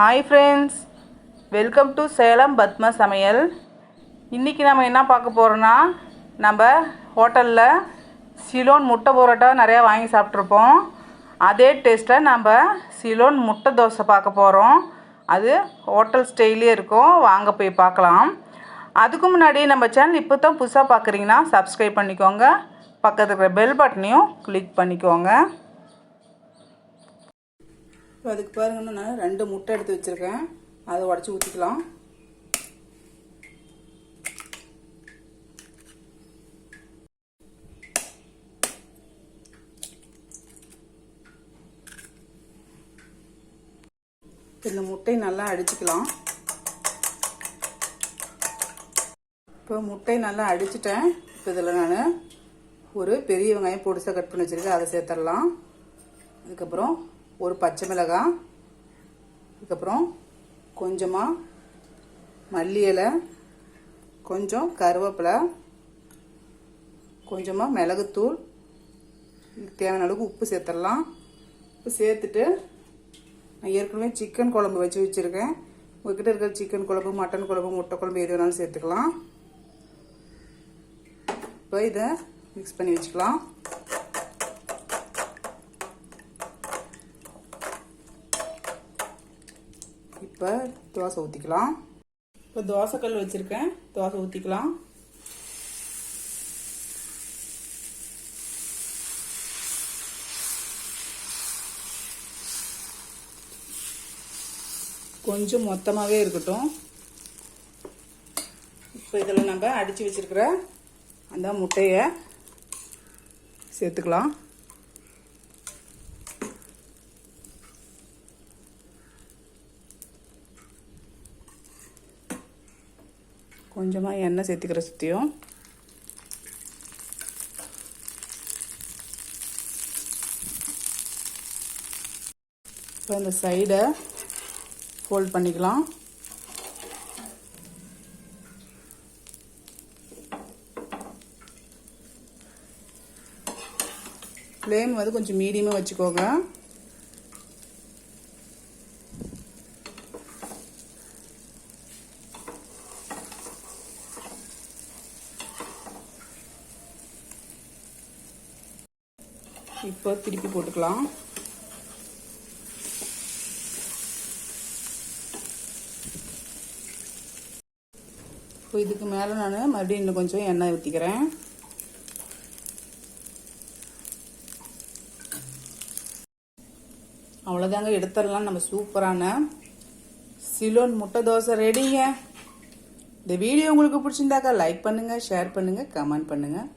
Hi friends welcome to Salem Padma சமையல் இன்றைக்கி நம்ம என்ன பார்க்க போகிறோன்னா நம்ம ஹோட்டலில் சிலோன் முட்டை பரோட்டா நிறையா வாங்கி சாப்பிட்ருப்போம் அதே டேஸ்ட்டில் நம்ம சிலோன் முட்டை தோசை பார்க்க போகிறோம் அது ஹோட்டல் ஸ்டைலே இருக்கும். வாங்க போய் பார்க்கலாம். அதுக்கு முன்னாடி நம்ம சேனல் இப்போ தான் புதுசாக பார்க்குறீங்கன்னா சப்ஸ்கிரைப் பண்ணிக்கோங்க. பக்கத்தில் இருக்கிற பெல் பட்டனையும் கிளிக் பண்ணிக்கோங்க. இப்போ அதுக்கு பாருங்கன்னா நான் ரெண்டு முட்டை எடுத்து வச்சுருக்கேன். அதை உடச்சி ஊற்றிக்கலாம் இந்த முட்டையை நல்லா அடிச்சுக்கலாம். இப்போ முட்டை நல்லா அடிச்சிட்டேன். இப்போ இதில் நான் ஒரு பெரிய வெங்காயம் பொடிசாக கட் பண்ணி வச்சுருக்கேன். அதை சேர்த்துடலாம். அதுக்கப்புறம் ஒரு பச்சை மிளகாய் அதுக்கப்புறம் கொஞ்சமாக மல்லி இலை கொஞ்சம் கருவேப்பிலை கொஞ்சமாக மிளகுத்தூள். தேவையான அளவுக்கு உப்பு சேர்த்துடலாம். உப்பு சேர்த்துட்டு நான் ஏற்கனவே சிக்கன் குழம்பு வச்சு வச்சுருக்கேன். உங்ககிட்ட இருக்கிற சிக்கன் குழம்பு மட்டன் குழம்பு முட்டை குழம்பு எது வேணாலும் சேர்த்துக்கலாம். இப்போ இதை மிக்ஸ் பண்ணி வச்சுக்கலாம். இப்போ தோசை ஊற்றிக்கலாம் இப்போ தோசைக்கல் வச்சுருக்கேன். தோசை ஊற்றிக்கலாம் கொஞ்சம் மொத்தமாகவே இருக்கட்டும். இப்போ இதில் நம்ம அடித்து வச்சுருக்கிற அந்த முட்டையை சேர்த்துக்கலாம். கொஞ்சமாக எண்ணெய் சேர்த்துக்கிற சுற்றியும் இப்போ இந்த சைடை ஃபோல்ட் பண்ணிக்கலாம். ஃப்ளேம் வந்து கொஞ்சம் மீடியமாக வச்சுக்கோங்க. இப்போ திருப்பி போட்டுக்கலாம். இப்போ இதுக்கு மேலே நான் மறுபடியும் இன்னும் கொஞ்சம் எண்ணெய் ஊற்றிக்கிறேன் அவ்வளோதாங்க எடுத்துடலாம். நம்ம சூப்பரான சிலோன் முட்டை தோசை ரெடிங்க இந்த வீடியோ உங்களுக்கு பிடிச்சிருந்தாக்கா லைக் பண்ணுங்கள் ஷேர் பண்ணுங்கள் கமெண்ட் பண்ணுங்கள்